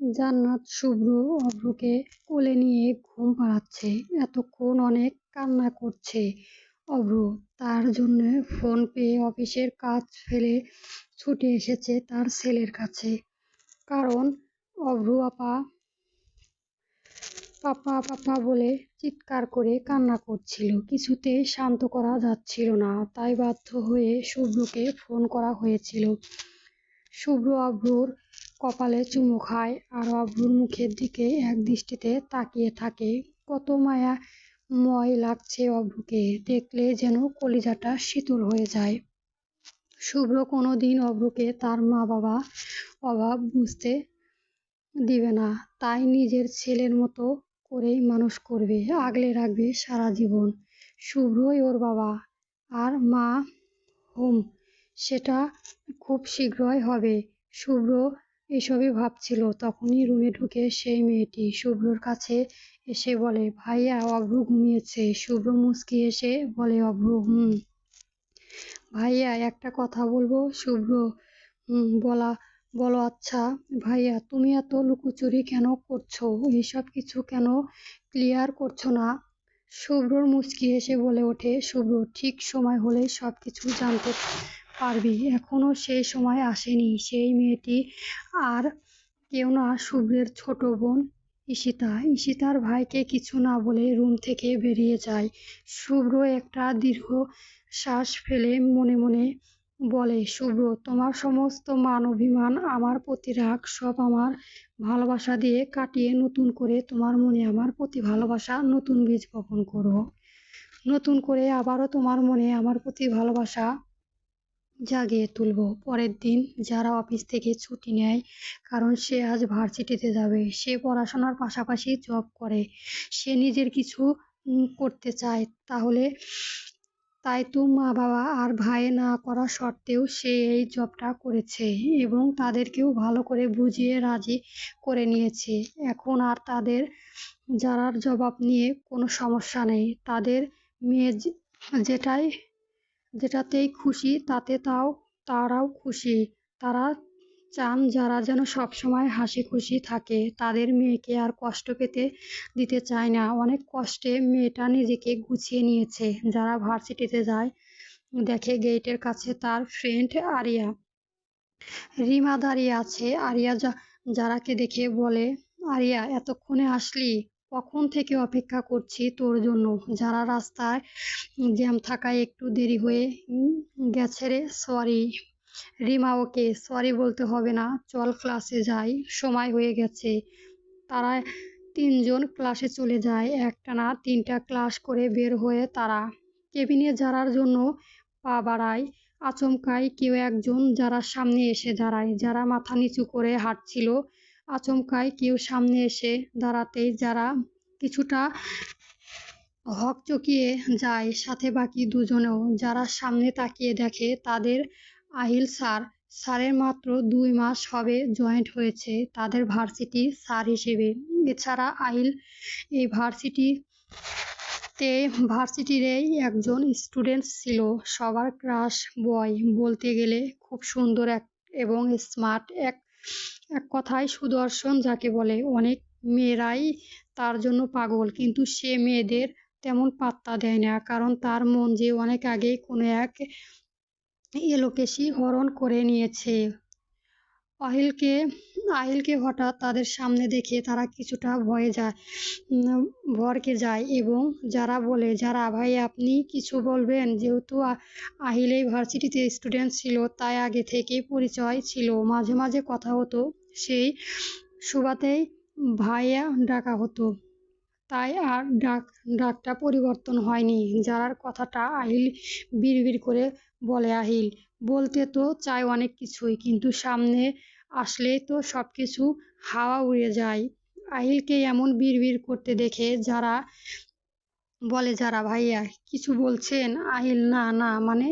জান্নাত শুভ্র অভ্রকে কোলে নিয়ে ঘুম পাড়াচ্ছে। এতক্ষণ অনেক কান্না করছে অভ্র। তার জন্য ফোন পেয়ে অফিসের কাজ ফেলে ছুটে এসেছে তার ছেলের কাছে। কারণ অভ্র আপা, পাপা পাপা বলে চিৎকার করে কান্না করছিল। কিছুতে শান্ত করা যাচ্ছিল না। তাই বাধ্য হয়ে শুভ্রকে ফোন করা হয়েছিল। শুভ্র অভ্রর কপালে চুমু খায় আর অভ্রর মুখের দিকে এক দৃষ্টিতে তাকিয়ে থাকে। কত মায়া ময় লাগছে অভ্রকে দেখলে যেন কলিজাটা শীতল হয়ে যায়। শুভ্র কোনো দিন অভ্রকে তার মা-বাবা অভাব বুঝতে দিবে না। তাই নিজের ছেলের মতো করেই মানুষ করবে, আগলে রাখবে সারা জীবন। শুভ্রই ওর বাবা আর মা হুম সেটা খুব শীঘ্রই হবে। শুভ্র এসবই ভাবছিল তখনই রুমে ঢুকে সেই মেয়েটি শুভ্রর কাছে এসে বলে, ভাইয়া অভ্র ঘুমিয়েছে। শুভ্র মুচকি হেসে বলে, অভ্র হুম ভাইয়া একটা কথা বলব? শুভ্র বলা বলো আচ্ছা ভাইয়া তুমি এত লুকোচুরি কেন করছ? এইসব কিছু কেন ক্লিয়ার করছ না? শুভ্রর মুচকি হেসে বলে ওঠে শুভ্র ঠিক সময় হলে সব কিছু জানতে পারবি। এখনও সেই সময় আসেনি। সেই মেয়েটি আর কেউ না শুভ্রের ছোট বোন ঈশিতা। ঈশিতার ভাইকে কিছু না বলে রুম থেকে বেরিয়ে যায়। শুভ্র একটা দীর্ঘ শ্বাস ফেলে মনে মনে বলে, শুভ্র, তোমার সমস্ত মান অভিমান, আমার প্রতি রাগ, সব আমার ভালোবাসা দিয়ে কাটিয়ে নতুন করে তোমার মনে আমার প্রতি ভালোবাসা নতুন বীজ বপন করো। নতুন করে আবারও তোমার মনে আমার প্রতি ভালোবাসা জাগিয়ে তুলব। পরের দিন যারা অফিস থেকে ছুটি নেয়, কারণ সে আজ ভার্সিটিতে যাবে। সে পড়াশোনার পাশাপাশি জব করে। সে নিজের কিছু করতে চায়, তাহলে তাই তো মা-বাবা আর ভাই না করা সত্ত্বেও সে এই জবটা করেছে এবং তাদেরকেও ভালো করে বুঝিয়ে রাজি করে নিয়েছে। এখন আর তাদের যারার জবাব নিয়ে কোনো সমস্যা নেই। তাদের মেয়ে যেটাই যেটাতেই খুশি তাতে তাও তারাও খুশি। তারা চান যারা যেন সবসময় হাসি খুশি থাকে। তাদের মেয়েকে আর কষ্ট পেতে দিতে চায় না। অনেক কষ্টে মেয়েটা নিজেকে গুছিয়ে নিয়েছে। যারা ভার্সিটিতে যায় দেখে গেটের কাছে তার ফ্রেন্ড আরিয়া। রিমা দাঁড়িয়ে আছে। আরিয়া যা যারাকে দেখে বলে, আরিয়া এতক্ষণে আসলি? কখন থেকে অপেক্ষা করছি তোর জন্য। যারা রাস্তায় জ্যাম থাকায় একটু দেরি হয়ে গেছে রে সরি। রিমা, ওকে সরি বলতে হবে না, চল ক্লাসে যাই, সময় হয়ে গেছে। তারা তিনজন ক্লাসে চলে যায়। একটা না তিনটা ক্লাস করে বের হয়ে তারা কেবিনে যারার জন্য পা বাড়ায়। আচমকাই কেউ একজন যারার সামনে এসে দাঁড়ায়। যারা মাথা নিচু করে হাঁটছিল আচমকাই কেউ সামনে এসে দাঁড়াতেই যারা কিছুটা হকচকিয়ে যায়, সাথে বাকি দুজনেও। যারা সামনে তাকিয়ে দেখে তাদের আহিল স্যার। স্যারের মাত্র দুই মাস হবে জয়েন্ট হয়েছে তাদের ভার্সিটি স্যার হিসেবে। এছাড়া আহিল এই ভার্সিটি ভার্সিটিতে ভার্সিটিরই একজন স্টুডেন্ট ছিল। সবার ক্রাশ বয় বলতে গেলে খুব সুন্দর এক এবং স্মার্ট। এক কথায় সুদর্শন যাকে বলে। অনেক মেয়েরাই তার জন্য পাগল। কিন্তু সে মেয়েদের তেমন পাত্তা দেয় না। কারণ তার মন যে অনেক আগেই কোনো এক এলোকেশি হরণ করে নিয়েছে। আহিলকে আহিলকে হঠাৎ তাদের সামনে দেখে তারা কিছুটা ভয়ে যায় ভড়কে যায় এবং যারা বলে, যারা ভাই আপনি কিছু বলবেন? যেহেতু আহিল এই ভার্সিটিতে স্টুডেন্ট ছিল তাই আগে থেকেই পরিচয় ছিল। মাঝে মাঝে কথা হতো। সেই সুবাদেই ভাইয়া ডাকা হতো। তাই আর ডাক ডাকটা পরিবর্তন হয়নি। যারার কথাটা আহিল বিড়বিড় করে বলে আহিল বলতে তো চায় অনেক কিছুই কিন্তু সামনে আসলেই তো সব কিছু হাওয়া উড়ে যায়। আহিলকে এমন বিড়বিড় করতে দেখে যারা বলে, যারা ভাইয়া, কিছু বলছেন? আহিল, না না মানে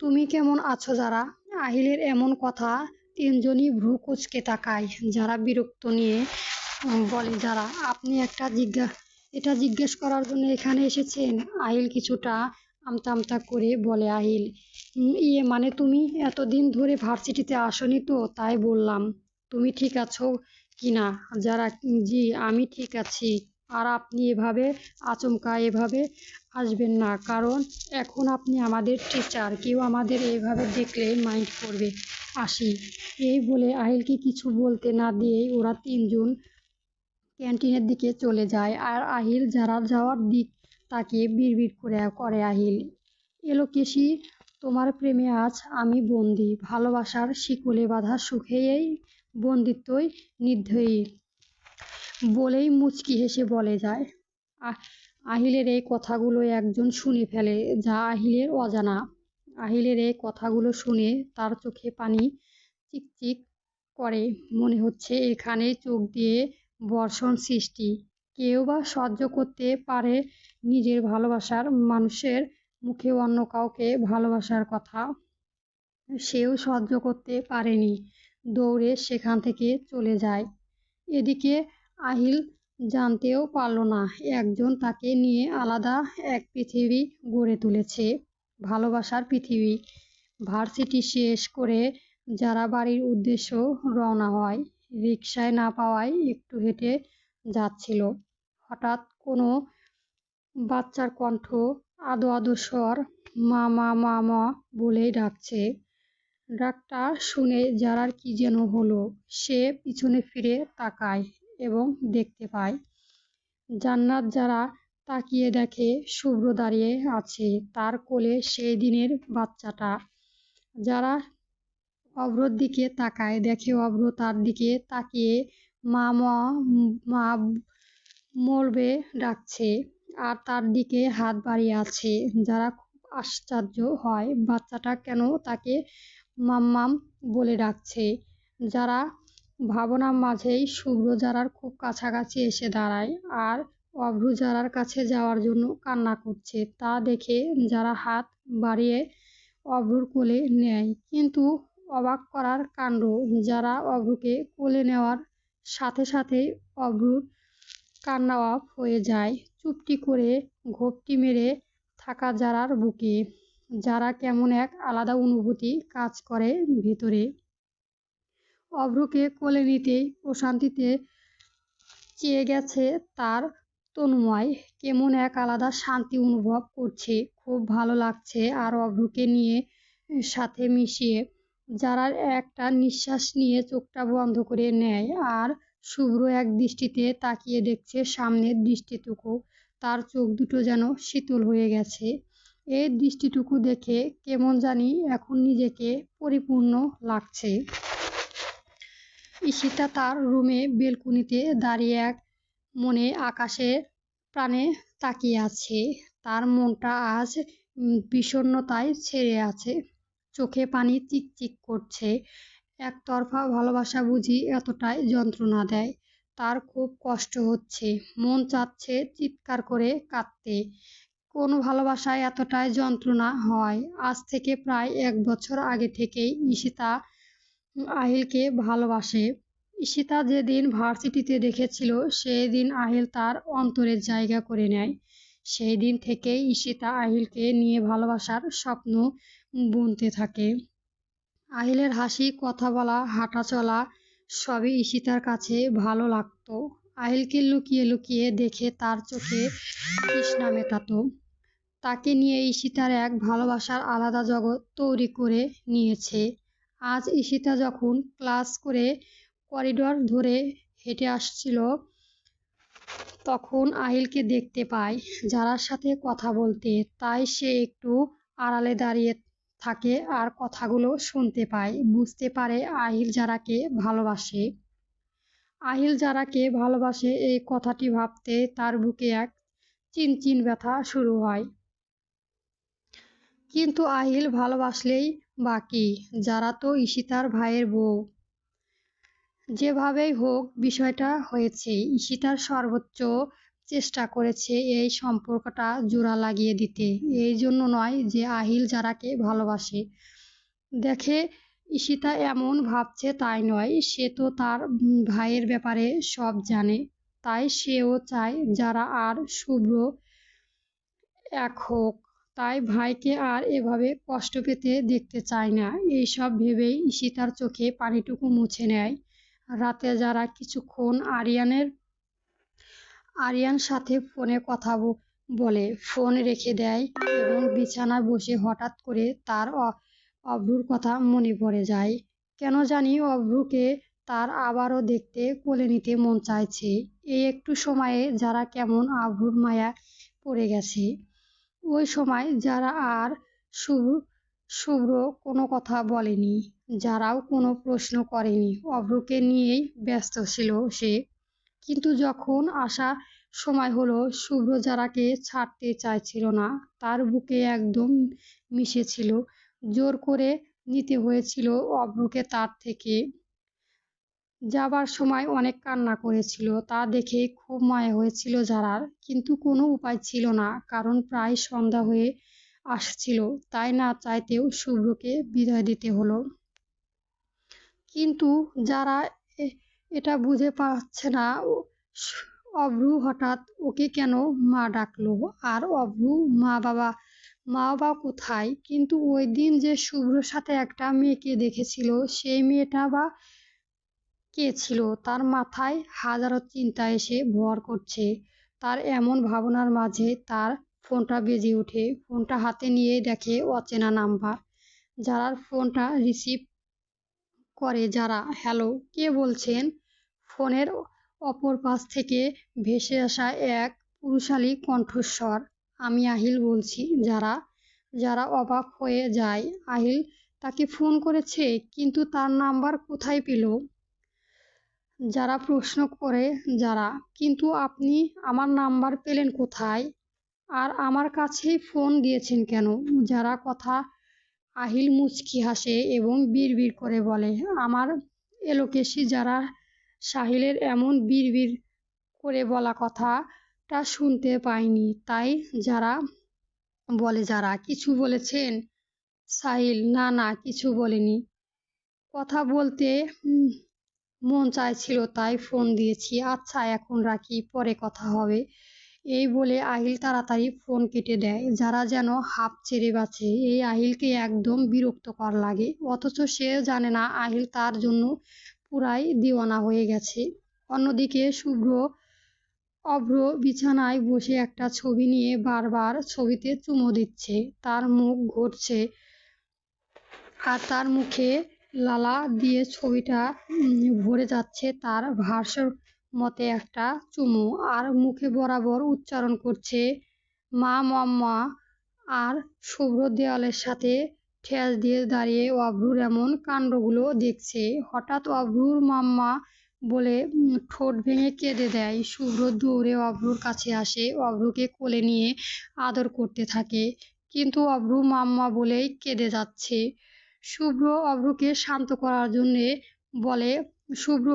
তুমি কেমন আছো যারা? আহিলের এমন কথা তিনজনই ভ্রু কুচকে তাকায়। যারা বিরক্ত নিয়ে বলে, যারা, আপনি একটা জিজ্ঞা, এটা জিজ্ঞেস করার জন্য এখানে এসেছেন? আহিল কিছুটা আমতা আমতা করে বলে, আহিল ইয়ে মানে তুমি এতদিন ধরে ভার্সিটিতে আসোনি তো, তাই বললাম। তুমি ঠিক আছো কি না যারা, জি, আমি ঠিক আছি। আর আপনি এভাবে, আচমকা এভাবে আসবেন না, কারণ এখন আপনি আমাদের টিচার কেউ আমাদের এইভাবে দেখলে মাইন্ড করবে। আসি। এই বলে আহিলকে কিছু বলতে না দিয়েই ওরা তিনজন ক্যান্টিনের দিকে চলে যায়। আর আহিল যারা যাওয়ার দিক তাকে বিড়বিড় করে করে আহিল। এলো এলোকেশি তোমার প্রেমে আজ আমি বন্দি, ভালোবাসার শিকলে বাঁধা সুখেই বন্দিত্বই নির্দয়ী বলেই মুচকি হেসে বলে যায় আহিলের এই কথাগুলো একজন শুনে ফেলে, যা আহিলের অজানা। আহিলের এই কথাগুলো শুনে তার চোখে পানি চিকচিক করে। মনে হচ্ছে এখানে চোখ দিয়ে বর্ষণ সৃষ্টি। কেউ বা সহ্য করতে পারে নিজের ভালোবাসার মানুষের মুখে অন্য কাউকে ভালোবাসার কথা সেও সহ্য করতে পারেনি। দৌড়ে সেখান থেকে চলে যায়। এদিকে আহিল জানতেও পারল না, একজন তাকে নিয়ে আলাদা এক পৃথিবী গড়ে তুলেছে, ভালোবাসার পৃথিবী। ভার্সিটি শেষ করে যারা বাড়ির উদ্দেশ্য রওনা হয় রিক্সায় না পাওয়ায় একটু হেঁটে যাচ্ছিল। হঠাৎ কোনো বাচ্চার কণ্ঠ আদো আদো স্বর, মা মা মা মা বলেই ডাকছে। ডাকটা শুনে যারার কি যেন হলো, সে পিছনে ফিরে তাকায় এবং দেখতে পায়, জান্নাত যারা তাকিয়ে দেখে শুভ্র দাঁড়িয়ে আছে, তার কোলে সেই দিনের বাচ্চাটা। যারা অভ্রর দিকে তাকায়, দেখে অভ্র তার দিকে তাকিয়ে মা মা মা মরবে ডাকছে। আর তার দিকে হাত বাড়িয়ে আছে। যারা খুব আশ্চর্য হয়, বাচ্চাটা কেন তাকে মাম্মাম বলে ডাকছে? যারা ভাবনার মাঝেই শুভ্র যারার খুব কাছাকাছি এসে দাঁড়ায় আর অভ্রু যারার কাছে যাওয়ার জন্য কান্না করছে, তা দেখে যারা হাত বাড়িয়ে অভ্রুর কোলে নেয়। কিন্তু অবাক করার কাণ্ড, যারা অভ্রুকে কোলে নেওয়ার সাথে সাথেই অভ্রুর কান্না অফ হয়ে যায়। চুপটি করে ঘোপটি মেরে থাকা যারার বুকে। যারা কেমন এক আলাদা অনুভূতি কাজ করে ভেতরে। অভ্রকে কোলে নিতেই প্রশান্তিতে চেয়ে গেছে তার তনুময়। কেমন এক আলাদা শান্তি অনুভব করছে। খুব ভালো লাগছে আর অভ্রকে নিয়ে সাথে মিশিয়ে। যারা একটা নিঃশ্বাস নিয়ে চোখটা বন্ধ করে নেয় আর শুভ্র এক দৃষ্টিতে তাকিয়ে দেখছে সামনের দৃষ্টিটুকু। তার চোখ দুটো যেন শীতল হয়ে গেছে। এই দৃষ্টিটুকু দেখে কেমন জানি এখন নিজেকে পরিপূর্ণ লাগছে। ঈশিতা তার রুমে বেলকুনিতে দাঁড়িয়ে এক মনে আকাশের প্রাণে তাকিয়ে আছে। তার মনটা আজ বিষণ্নতায় ছেড়ে আছে। চোখে পানি চিকচিক করছে। একতরফা ভালোবাসা বুঝি এতটাই যন্ত্রণা দেয়। তার খুব কষ্ট হচ্ছে। মন চাচ্ছে চিৎকার করে কাঁদতে। কোন ভালোবাসায় এতটাই যন্ত্রণা হয়? আজ থেকে প্রায় এক বছর আগে থেকেই ঈশিতা আহিলকে ভালোবাসে। ঈশিতা যেদিন ভার্সিটিতে দেখেছিল সেই দিন আহিল তার অন্তরের জায়গা করে নেয়। সেই দিন থেকেই ঈশিতা আহিলকে নিয়ে ভালোবাসার স্বপ্ন বুনতে থাকে। আহিলের হাসি, কথা বলা হাঁটা চলা সবই ঈশিতার কাছে ভালো লাগতো। আহিলকে লুকিয়ে লুকিয়ে দেখে তার চোখে তৃষ্ণা মেটাত। তাকে নিয়ে ঈশিতার এক ভালোবাসার আলাদা জগৎ তৈরি করে নিয়েছে। আজ ঈশিতা যখন ক্লাস করে করিডর ধরে হেঁটে আসছিল, তখন আহিলকে দেখতে পায় যারার সাথে কথা বলতে। তাই সে একটু আড়ালে দাঁড়িয়ে থাকে আর কথাগুলো শুনতে পায়। বুঝতে পারে আহিল যারাকে ভালোবাসে। আহিল যারাকে ভালোবাসে, এই কথাটি ভাবতে তার বুকে এক চিনচিন ব্যথা শুরু হয়। কিন্তু আহিল ভালোবাসলেই বাকি, যারা তো ঈশিতার ভাইয়ের বউ। যেভাবেই হোক, বিষয়টা হয়েছে, ঈশিতার সর্বোচ্চ চেষ্টা করেছে এই সম্পর্কটা জোড়া লাগিয়ে দিতে। এই জন্য নয় যে আহিল যারাকে ভালোবাসে। দেখে ঈশিতা এমন ভাবছে তাই নয়, সে তো তার ভাইয়ের ব্যাপারে সব জানে। তাই সেও চায় যারা আর শুভ্র এক হোক। তাই ভাইকে আর এভাবে কষ্ট পেতে দেখতে চায় না। এইসব ভেবেই ঈশিতার চোখে পানিটুকু মুছে নেয়। রাতে যারা কিছুক্ষণ আরিয়ানের আরিয়ান সাথে ফোনে কথা বলে। ফোন রেখে দেয় এবং বিছানায় বসে হঠাৎ করে তার অভ্রুর কথা মনে পড়ে যায়। কেন জানি অভ্রুকে তার আবারও দেখতে কোলে নিতে মন চাইছে। এই একটু সময়ে যারা কেমন আভ্রুর মায়া পড়ে গেছে। ওই সময় যারা আর শুভ, শুভ্র কোনো কথা বলেনি, যারাও কোনো প্রশ্ন করেনি। অভ্রকে নিয়েই ব্যস্ত ছিল সে। কিন্তু যখন আসা সময় হলো, শুভ্র যারাকে ছাড়তে চাইছিল না, তার বুকে একদম মিশেছিল। জোর করে নিতে হয়েছিল অভ্রকে তার থেকে। যাবার সময় অনেক কান্না করেছিল, তা দেখে খুব মায়া হয়েছিল যারার, কিন্তু কোনো উপায় ছিল না, কারণ প্রায় সন্ধ্যা হয়ে আসছিল, তাই না চাইতেও শুভ্রকে বিদায় দিতে হলো। কিন্তু যারা এটা বুঝে পাচ্ছে না। অভ্রু হঠাৎ ওকে কেন মা ডাকলো? আর অভ্রু, মা বাবা মা বাবা কোথায়? কিন্তু ওই দিন যে শুভ্রর সাথে একটা মেয়েকে দেখেছিল, সেই মেয়েটা বা কে ছিল? তার মাথায় হাজারো চিন্তা এসে ভর করছে। তার এমন ভাবনার মাঝে তার ফোনটা বেজে ওঠে। ফোনটা হাতে নিয়ে দেখে অচেনা নাম্বার। যারার ফোনটা রিসিভ করে, যারা, হ্যালো, কে বলছেন? ফোনের অপর পাশ থেকে ভেসে আসা এক পুরুষালী কণ্ঠস্বর। আমি আহিল বলছি, যারা যারা অবাক হয়ে যায়, আহিল তাকে ফোন করেছে, কিন্তু তার নাম্বার কোথায় পেল? যারা প্রশ্ন করে, যারা, কিন্তু আপনি আমার নাম্বার পেলেন কোথায়? আর আমার কাছেই ফোন দিয়েছেন কেন? যারা কথা, আহিল মুচকি হাসে এবং বিড় করে বলে, আমার এলোকেশি যারা সাহিলের এমন বিড় করে বলা কথাটা শুনতে পায়নি তাই যারা বলে, যারা কিছু বলেছেন সাহিল, না না, কিছু বলেনি। কথা বলতে মন চাইছিল, তাই ফোন দিয়েছি। আচ্ছা এখন রাখি, পরে কথা হবে। এই বলে আহিল তাড়াতাড়ি ফোন কেটে দেয়। যারা যেন হাফ ছেড়ে বাঁচে, এই আহিলকে একদম বিরক্তকর লাগে। অথচ সে জানে না, আহিল তার জন্য পুরাই দিওয়ানা হয়ে গেছে। অন্যদিকে শুভ্র, অভ্র বিছানায় বসে একটা ছবি নিয়ে বারবার ছবিতে চুমো দিচ্ছে। তার মুখ ঘটছে আর তার মুখে লালা দিয়ে ছবিটা ভরে যাচ্ছে। তার ভাষ্য মতে একটা চুমু আর মুখে বরাবর উচ্চারণ করছে, মা মাম্মা আর শুভ্র দেওয়ালের সাথে ঠেস দিয়ে দাঁড়িয়ে অভ্রুর এমন কাণ্ডগুলো দেখছে। হঠাৎ অভ্রুর মাম্মা বলে ঠোঁট ভেঙে কেঁদে দেয়। শুভ্র দৌড়ে অভ্রুর কাছে আসে। অভ্রুকে কোলে নিয়ে আদর করতে থাকে। কিন্তু অভ্রু মাম্মা বলেই কেঁদে যাচ্ছে। শুভ্র অভ্রুকে শান্ত করার জন্যে বলে, শুভ্র,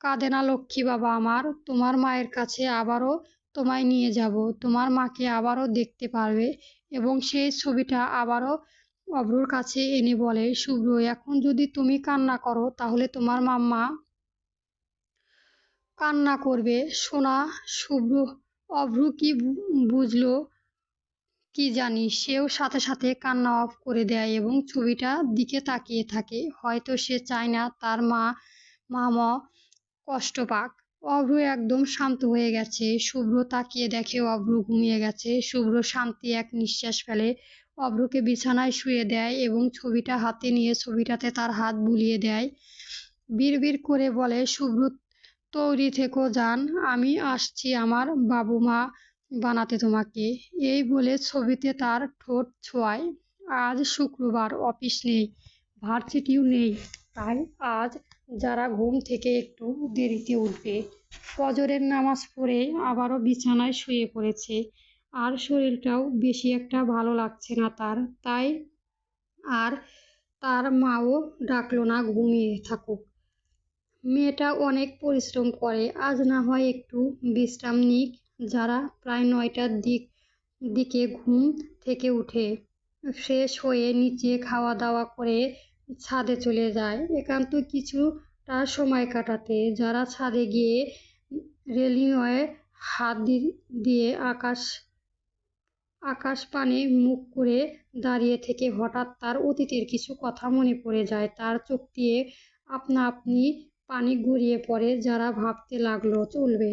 কাঁদে না লক্ষ্মী বাবা আমার। তোমার মায়ের কাছে আবারও তোমায় নিয়ে যাব। তোমার মাকে আবারও দেখতে পারবে এবং সেই ছবিটা আবারও অভ্রুর কাছে এনে বলে শুভ্র এখন যদি তুমি কান্না করো, তাহলে তোমার মাম্মা কান্না করবে। সোনা শুভ্র অভ্রু কি বুঝলো কি জানি, সেও সাথে সাথে কান্না অফ করে দেয় এবং ছবিটার দিকে তাকিয়ে থাকে। হয়তো সে চায় না তার মা, মামা কষ্ট পাক। অভ্র একদম শান্ত হয়ে গেছে। শুভ্র তাকিয়ে দেখে অভ্র ঘুমিয়ে গেছে। শুভ্র শান্তি এক নিঃশ্বাস ফেলে অভ্রকে বিছানায় শুয়ে দেয় এবং ছবিটা হাতে নিয়ে ছবিটাতে তার হাত বুলিয়ে দেয়। বিড় করে বলে শুভ্র তৈরি থেকো যান আমি আসছি আমার বাবু মা বানাতে তোমাকে। এই বলে ছবিতে তার ঠোঁট ছোঁয়ায়। আজ শুক্রবার, অফিস নেই, ভার্সিটিও নেই, তাই আজ যারা ঘুম থেকে একটু দেরিতে উঠবে, ফজরের নামাজ পড়ে আবারও বিছানায় শুয়ে পড়েছে। আর শরীরটাও বেশি একটা ভালো লাগছে না তার। তাই আর তার মাও ডাকলো না ঘুমিয়ে থাকুক। মেয়েটা অনেক পরিশ্রম করে। আজ না হয় একটু বিশ্রাম নিক। যারা প্রায় নয়টার দিক, দিকে ঘুম থেকে উঠে, ফ্রেশ হয়ে নিচে খাওয়া দাওয়া করে ছাদে চলে যায়। একান্ত কিছুটা সময় কাটাতে যারা ছাদে গিয়ে রেলিংয়ে হাত দিয়ে আকাশ আকাশ পানে মুখ করে দাঁড়িয়ে থেকে হঠাৎ তার অতীতের কিছু কথা মনে পড়ে যায়। তার চোখ দিয়ে আপনা আপনি পানি গড়িয়ে পড়ে যারা ভাবতে লাগল, চলবে।